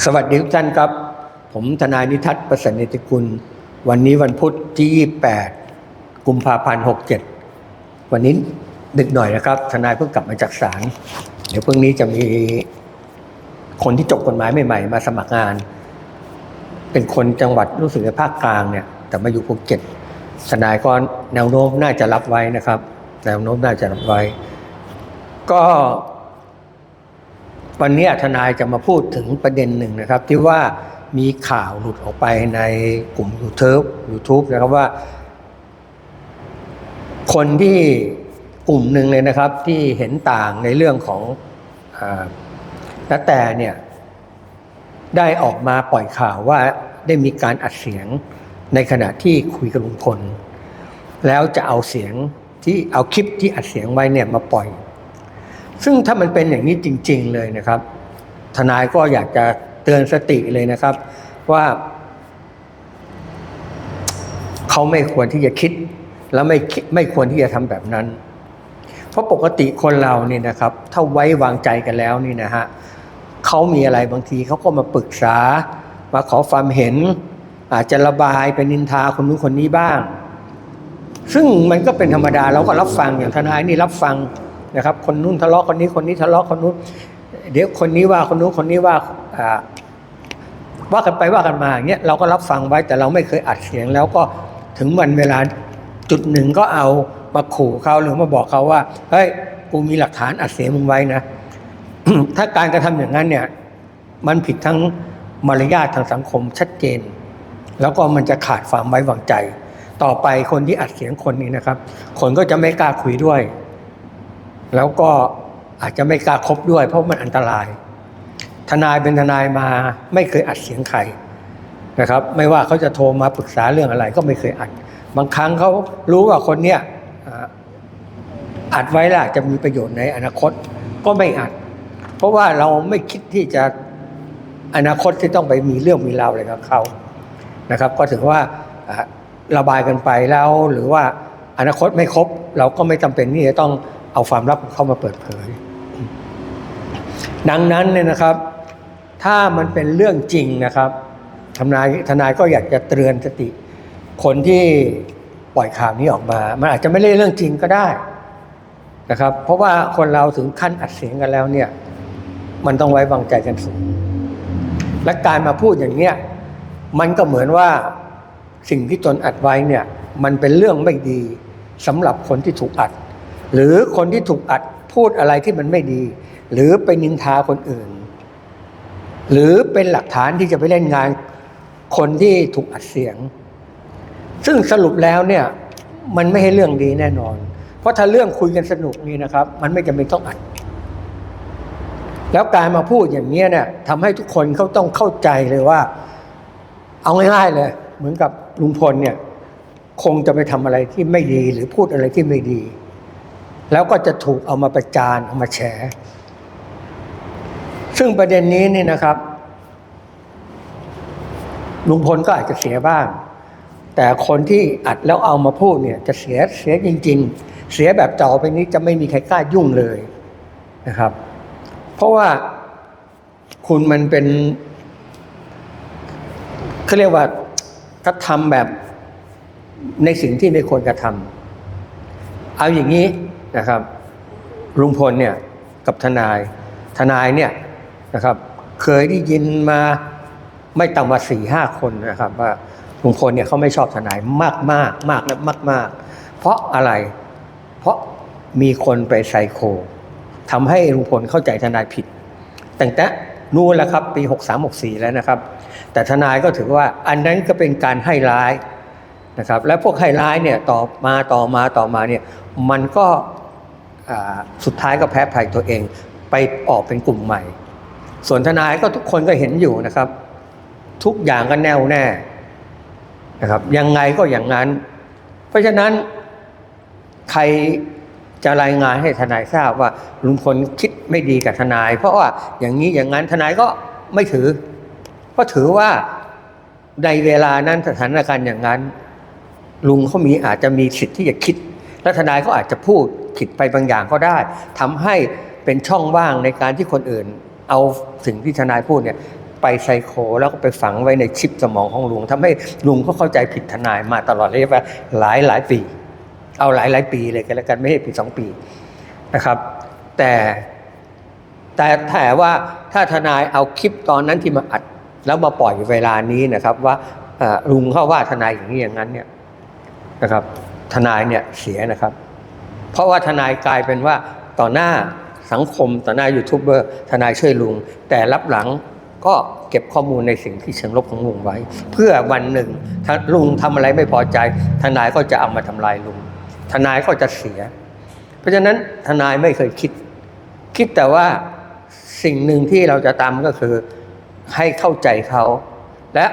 สวัสดีทุกท่านครับ ผมทนายนิทัศน์ประเสริฐเนติกุลวันนี้วันพุธที่ 28 กุมภาพันธ์ 67 วันนี้ดึกหน่อยนะครับ ทนายเพิ่งกลับมาจากศาลเดี๋ยวพรุ่งนี้จะมีคนที่จบกฎหมายใหม่ๆ มาสมัครงาน เป็นคนจังหวัดรู้สึกในภาคกลางเนี่ย แต่มาอยู่ภูเก็ตทนายก็แนวโน้มน่าจะรับไว้นะครับ แนวโน้มน่าจะรับไว้ ก็ วันนี้ทนายจะมาพูดถึงประเด็นหนึ่งนะครับ ที่ว่ามีข่าวหลุดออกไปในกลุ่ม YouTube YouTube นะครับว่า คนที่กลุ่มหนึ่งเลยนะครับ ที่เห็นต่างในเรื่องของอาณแต่เนี่ยได้ออกมาปล่อยข่าวว่าได้มีการอัดเสียงในขณะที่คุยกับลุงพล แล้วจะเอาเสียงที่เอาคลิปที่อัดเสียงไว้เนี่ยมาปล่อย ซึ่งถ้ามันเป็นอย่างนี้จริง ๆ เลยนะครับ ทนายก็อยากจะเตือนสติเลยนะครับว่าเขาไม่ควรที่จะคิด และไม่ไม่ควรที่จะทำแบบนั้น เพราะปกติคนเราเนี่ยนะครับ ถ้าไว้วางใจกันแล้วนี่นะฮะเขามีอะไรบางทีเขาก็มาปรึกษา มาขอความเห็น อาจจะระบายเป็นนินทาคนนู้นคนนี้บ้าง ซึ่งมันก็เป็นธรรมดาเราก็รับฟังอย่างทนายนี่รับฟัง นะครับ คนนู้นทะเลาะคนนี้คนนี้ทะเลาะคนนู้นเดี๋ยวคนนี้ว่าคนนู้นคนนี้ว่าว่ากันไปว่ากันมาอย่างเงี้ยเราก็รับฟังไว้แต่เราไม่เคยอัดเสียง แล้วก็ถึงวันเวลาจุดหนึ่งก็เอามาขู่เขาหรือมาบอกเขาว่าเฮ้ยกูมีหลักฐานอัดเสียงมึงไว้นะถ้าการกระทำอย่างนั้นเนี่ย มันผิดทั้งมารยาททางสังคมชัดเจน แล้วก็มันจะขาดความไว้วางใจ ต่อไปคนที่อัดเสียงคนนี้นะครับ คนก็จะไม่กล้าคุยด้วย แล้วก็อาจจะไม่กล้าคบด้วย เพราะมันอันตราย ทนายเป็นทนายมาไม่เคยอัดเสียงใครนะครับ ไม่ว่าเขาจะโทรมาปรึกษาเรื่องอะไร ก็ไม่เคยอัด บางครั้งเขารู้ว่าคนเนี้ยอัดไว้ล่ะจะมีประโยชน์ในอนาคตก็ไม่อัด เพราะว่าเราไม่คิดที่จะอนาคตที่ต้องไปมีเรื่องมีราวอะไรกับเขานะครับ ก็ถือว่าอ่าระบายกันไปแล้วหรือว่าอนาคตไม่ครบ เราก็ไม่จำเป็นที่จะต้อง เอาความลับเข้ามาเปิดเผย ดังนั้นเนี่ยนะครับ ถ้ามันเป็นเรื่องจริงนะครับทนายทนายก็อยากจะเตือนสติ คนที่ปล่อยข่าวนี้ออกมา มันอาจจะไม่ได้เรื่องจริงก็ได้นะครับ เพราะว่าคนเราถึงขั้นอัดเสียงกันแล้วเนี่ย มันต้องไว้วางใจกันสูง และการมาพูดอย่างเนี้ยมันก็เหมือนว่าสิ่งที่ตนอัดไว้เนี่ย มันเป็นเรื่องไม่ดีสำหรับคนที่ถูกอัด หรือคนที่ถูกอัดพูดอะไรที่มันไม่ดี หรือไปนินทาคนอื่น หรือเป็นหลักฐานที่จะไปเล่นงานคนที่ถูกอัดเสียง ซึ่งสรุปแล้วเนี่ยมันไม่ให้เรื่องดีแน่นอน เพราะถ้าเรื่องคุยกันสนุกนี่นะครับ มันไม่จำเป็นต้องอัด แล้วการมาพูดอย่างนี้เนี่ยทำให้ทุกคนเขาต้องเข้าใจเลยว่า เอาง่ายๆเลย เหมือนกับลุงพลเนี่ย คงจะไปทำอะไรที่ไม่ดีหรือพูดอะไรที่ไม่ดี แล้วก็จะถูกเอามาประจานเอามาแฉ ซึ่งประเด็นนี้นี่นะครับ ลุงพลก็อาจจะเสียบ้าง แต่คนที่อัดแล้วเอามาพูดเนี่ย จะเสียเสียจริง ๆ เสียแบบต่อไปนี้จะไม่มีใครกล้ายุ่งเลยนะครับ เพราะว่าคุณมันเป็นเขาเรียกว่ากระทำแบบในสิ่งที่ไม่ควรกระทำเอาอย่างนี้ นะครับลุงพลเนี่ยกับทนายทนายเนี่ยนะครับเคยได้ยินมาไม่ต่ำกว่าสี่ห้าคนนะครับว่าลุงพลเนี่ยเขาไม่ชอบทนายมากมากมากและมากมากเพราะอะไร เพราะมีคนไปไซโคทำให้ลุงพลเข้าใจทนายผิดตั้งแต่นู่นแล้วครับปี 63 64 แล้วนะครับ แต่ทนายก็ถือว่าอันนั้นก็เป็นการให้ร้ายนะครับและพวกให้ร้ายเนี่ยต่อมาต่อมาต่อมาเนี่ยมันก็ สุดท้ายก็แพ้ภัยตัวเอง ไปออกเป็นกลุ่มใหม่ ส่วนทนายก็ทุกคนก็เห็นอยู่นะครับ ทุกอย่างก็แน่วแน่นะครับยังไงก็อย่างนั้น เพราะฉะนั้นใครจะรายงานให้ทนายทราบว่าลุงพลคิดไม่ดีกับทนาย เพราะว่าอย่างนี้อย่างนั้นทนายก็ไม่ถือเพราะถือว่าในเวลานั้นสถานการณ์อย่างนั้น ลุงเขามีอาจจะมีสิทธิ์ที่จะคิด และทนายก็อาจจะพูด ผิดไปบางอย่างก็ได้ทำให้เป็นช่องว่างในการที่คนอื่น เอาสิ่งที่ทนายพูดเนี่ยไปไซโคแล้วก็ไปฝังไว้ในชิปสมองของลุงทำให้ลุงเขาเข้าใจผิดทนายมาตลอดระยะเวลาหลายหลายปี เอาหลายหลายปีเลยกันแล้วกันไม่ใช่ปีสองปีนะครับ แต่แต่แต่ว่าถ้าทนายเอาคลิปตอนนั้นที่มาอัด แล้วมาปล่อยเวลานี้นะครับ ว่าลุงเขาว่าทนายอย่างนี้อย่างนั้นเนี่ยนะครับ ทนายเนี่ยเสียนะครับ เพราะว่าทนายกลายเป็นว่าต่อหน้าสังคมต่อหน้ายูทูบเบอร์ทนายช่วยลุง แต่รับหลังก็เก็บข้อมูลในสิ่งที่เชิงลบของลุงไว้ เพื่อวันหนึ่งถ้าลุงทำอะไรไม่พอใจ ทนายก็จะเอามาทำลายลุง ทนายก็จะเสีย เพราะฉะนั้นทนายไม่เคยคิด คิดแต่ว่าสิ่งหนึ่งที่เราจะทำก็คือให้เข้าใจเขา และ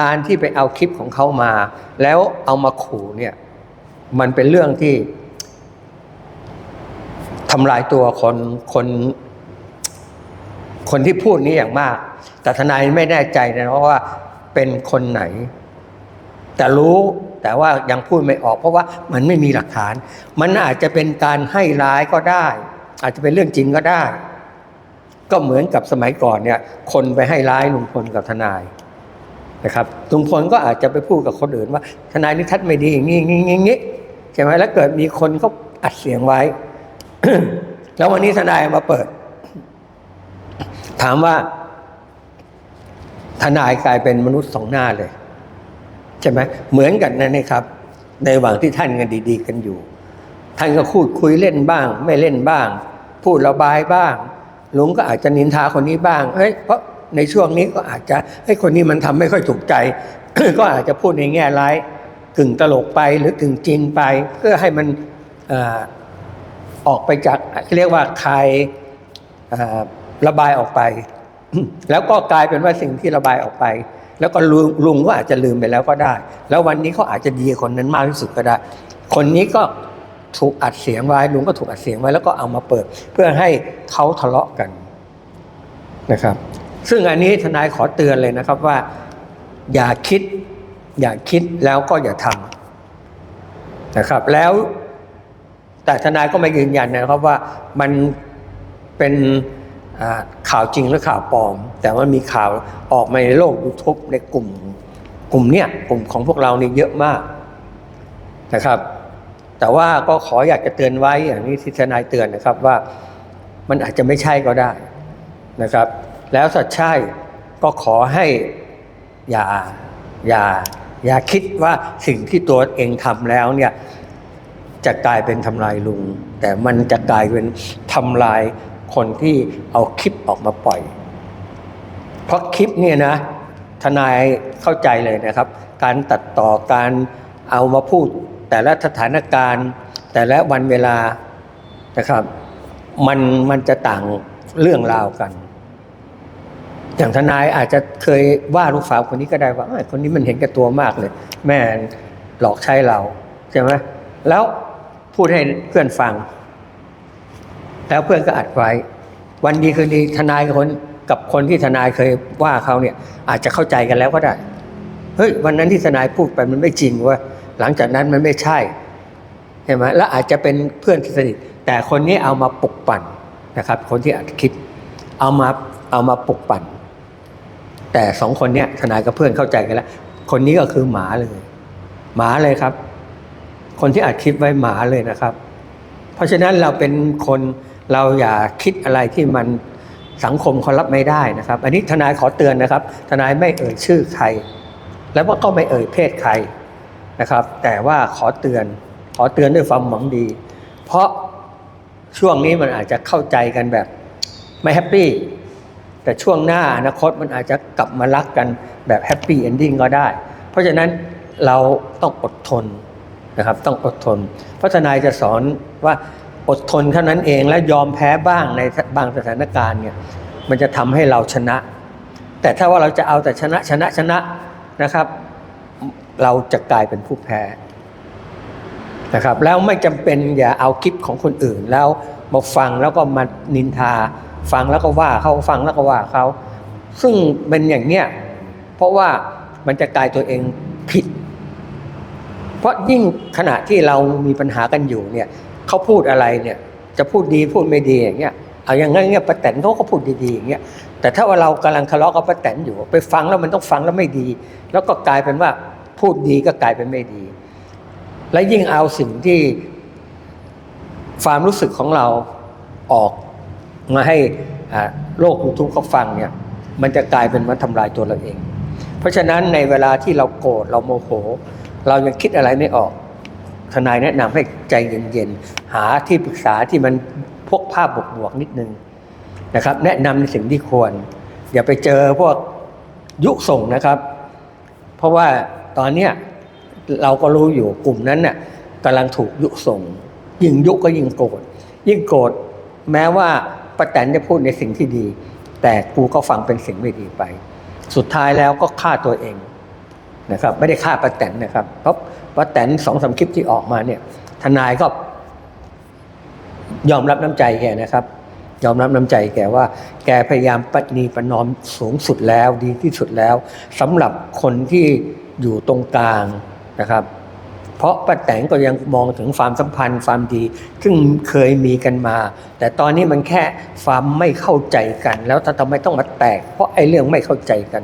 การที่ไปเอาคลิปของเขามา แล้วเอามาขู่เนี่ยมันเป็นเรื่องที่ำลายตัวคนคนคนที่พูดนี้อย่างมาก แต่ทนายไม่แน่ใจนะเพราะว่าเป็นคนไหน แต่รู้แต่ว่ายังพูดไม่ออก เพราะว่ามันไม่มีหลักฐาน มันอาจจะเป็นการให้ร้ายก็ได้ อาจจะเป็นเรื่องจริงก็ได้ ก็เหมือนกับสมัยก่อนเนี่ย คนไปให้ร้ายลุงพลกับทนายนะครับลุงพลก็อาจจะไปพูดกับคนอื่นว่า ทนายนิทัศน์ไม่ดีอย่างนี้อย่างนี้อย่างนี้ใช่ไหมแล้วเกิดมีคนเขาอัดเสียงไว้ แล้ววันนี้ทนายมาเปิด ถามว่าทนายกลายเป็นมนุษย์สองหน้าเลย ใช่ไหมเหมือนกันนั่นนะครับ ในระหว่างที่ท่านกันดี ๆ กันอยู่ ท่านก็พูดคุยเล่นบ้าง ไม่เล่นบ้าง พูดระบายบ้างลุงก็อาจจะนินทาคนนี้บ้างเฮ้ยเพราะในช่วงนี้ก็อาจจะให้ยคนนี้มันทำไม่ค่อยถูกใจ ก็อาจจะพูดในแง่ร้ายกึ่งตลกไปหรือกึ่งจริงไป เพื่อให้มัน ออกไปจากเรียกว่าคลายระบายออกไป แล้วก็กลายเป็นว่าสิ่งที่ระบายออกไป แล้วก็ลุงลุงก็อาจจะลืมไปแล้วก็ได้ แล้ววันนี้เขาอาจจะดีคนนั้นมากที่สุดก็ได้ คนนี้ก็ถูกอัดเสียงไว้ลุงก็ถูกอัดเสียงไว้แล้วก็เอามาเปิด เพื่อให้เขาทะเลาะกันนะครับ ซึ่งอันนี้ทนายขอเตือนเลยนะครับว่า อย่าคิด อย่าคิดแล้วก็อย่าทำนะครับแล้ว แต่ทนายก็ไม่ยืนยันนะครับว่ามันเป็นข่าวจริงหรือข่าวปลอม แต่ว่ามีข่าวออกมาในโลกยูทูบในกลุ่มกลุ่มเนี้ยกลุ่มของพวกเรานี่เยอะมากนะครับ แต่ว่าก็ขออยากจะเตือนไว้อย่างนี้ที่ทนายเตือนนะครับว่ามันอาจจะไม่ใช่ก็ได้นะครับ แล้วถ้าใช่ก็ขอให้อย่าอย่าอย่าคิดว่าสิ่งที่ตัวเองทำแล้วเนี่ย จะกลายเป็นทำลายลุง แต่มันจะกลายเป็นทำลายคนที่เอาคลิปออกมาปล่อย เพราะคลิปเนี่ยนะ ทนายเข้าใจเลยนะครับ การตัดต่อการเอามาพูด แต่ละสถานการณ์ แต่ละวันเวลานะครับ มันมันจะต่างเรื่องราวกัน อย่างทนายอาจจะเคยว่าลูกสาวคนนี้ก็ได้ว่าคนนี้มันเห็นแก่ตัวมากเลย แม่หลอกใช้เราใช่ไหมแล้ว พูดให้เพื่อนฟัง แล้วเพื่อนก็อัดไว้ วันดีคืนดีทนายกับคนกับคนที่ทนายเคยว่าเขาเนี่ย อาจจะเข้าใจกันแล้วก็ได้เฮ้ยวันนั้นที่ทนายพูดไปมันไม่จริงว่า หลังจากนั้นมันไม่ใช่ใช่ไหมแล้วอาจจะเป็นเพื่อนสนิทแต่คนนี้เอามาปลุกปั่นนะครับ คนที่อัดคลิปเอามาเอามาปลุกปั่น แต่สองคนเนี้ยทนายกับเพื่อนเข้าใจกันแล้ว คนนี้ก็คือหมาเลย หมาเลยครับ คนที่อัดคลิปไว้หมาเลยนะครับ เพราะฉะนั้นเราเป็นคนเราอย่าคิดอะไรที่มันสังคมเขารับไม่ได้นะครับ อันนี้ทนายขอเตือนนะครับ ทนายไม่เอ่ยชื่อใคร แล้วก็ไม่เอ่ยเพศใครนะครับ แต่ว่าขอเตือนขอเตือนด้วยความหวังดี เพราะช่วงนี้มันอาจจะเข้าใจกันแบบไม่แฮปปี้แต่ช่วงหน้าอนาคตมันอาจจะกลับมารักกันแบบแฮปปี้เอนดิ้งก็ได้ เพราะฉะนั้นเราต้องอดทน นะครับต้องอดทน เพราะทนายจะสอนว่าอดทนเท่านั้นเองและยอมแพ้บ้างในบางสถานการณ์เนี่ยมันจะทำให้เราชนะ แต่ถ้าว่าเราจะเอาแต่ชนะชนะชนะนะครับ เราจะกลายเป็นผู้แพ้นะครับแล้วไม่จำเป็นอย่าเอาคลิปของคนอื่นแล้วมาฟังแล้วก็มานินทา ฟังแล้วก็ว่าเขาฟังแล้วก็ว่าเขาซึ่งเป็นอย่างเนี้ยเพราะว่ามันจะกลายตัวเองผิด เพราะยิ่งขณะที่เรามีปัญหากันอยู่เนี่ยเขาพูดอะไรเนี่ยจะพูดดีพูดไม่ดีอย่างเงี้ยเอาอย่างงั้นเนี่ยป้าแตนเขาก็พูดดีๆอย่างเงี้ยแต่ถ้าว่าเรากำลังทะเลาะกับป้าแตนอยู่ ไปฟังแล้วมันต้องฟังแล้วไม่ดี แล้วก็กลายเป็นว่าพูดดีก็กลายเป็นไม่ดี และยิ่งเอาสิ่งที่ความรู้สึกของเราออกมาให้โลกยูทูบเขาฟังเนี่ยมันจะกลายเป็นมันทำลายตัวเราเอง เพราะฉะนั้นในเวลาที่เราโกรธเราโมโห เรายังคิดอะไรไม่ออก ทนายแนะนำให้ใจเย็นๆ หาที่ปรึกษาที่มันพวกภาพบวกๆนิดนึงนะครับ แนะนำในสิ่งที่ควร อย่าไปเจอพวกยุส่งนะครับ เพราะว่าตอนเนี้ยเราก็รู้อยู่กลุ่มนั้นน่ะกำลังถูกยุส่ง ยิ่งยุก็ยิ่งโกรธยิ่งโกรธแม้ว่าป้าแตนจะพูดในสิ่งที่ดี แต่กูก็ฟังเป็นสิ่งไม่ดีไป สุดท้ายแล้วก็ฆ่าตัวเอง นะครับไม่ได้ฆ่าป้าแตนนะครับเพราะป้าแตนสองสามคลิปที่ออกมาเนี่ยทนายก็ยอมรับน้ำใจแกนะครับ ยอมรับน้ำใจแกว่า แกพยายามปฏิปนอมสูงสุดแล้วดีที่สุดแล้วสำหรับคนที่อยู่ตรงกลางนะครับ เพราะป้าแตงก็ยังมองถึงความสัมพันธ์ความดีซึ่งเคยมีกันมา แต่ตอนนี้มันแค่ความไม่เข้าใจกัน แล้วทำไมต้องมาแตก เพราะไอ้เรื่องไม่เข้าใจกัน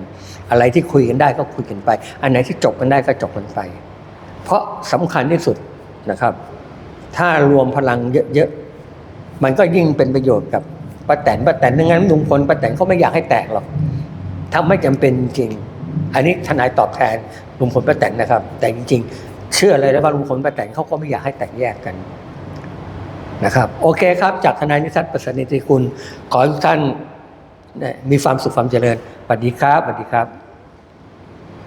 อะไรที่คุยกันได้ก็คุยกันไป อันไหนที่จบกันได้ก็จบกันไป เพราะสำคัญที่สุดนะครับ ถ้ารวมพลังเยอะๆมันก็ยิ่งเป็นประโยชน์กับป้าแตนป้าแตนดังนั้นลุงพลป้าแตนเขาไม่อยากให้แตกหรอกถ้าไม่จำเป็นจริง อันนี้ทนายตอบแทนลุงพลป้าแตนนะครับ แต่จริง ๆ เชื่อเลยนะว่าลุงพลป้าแตนเขาก็ไม่อยากให้แตกแยกกันนะครับ โอเคครับ จากทนายนิสัตประเสริฐนิติคุณ ขอให้ทุกท่านมีความสุขความเจริญสวัสดีครับสวัสดีครับ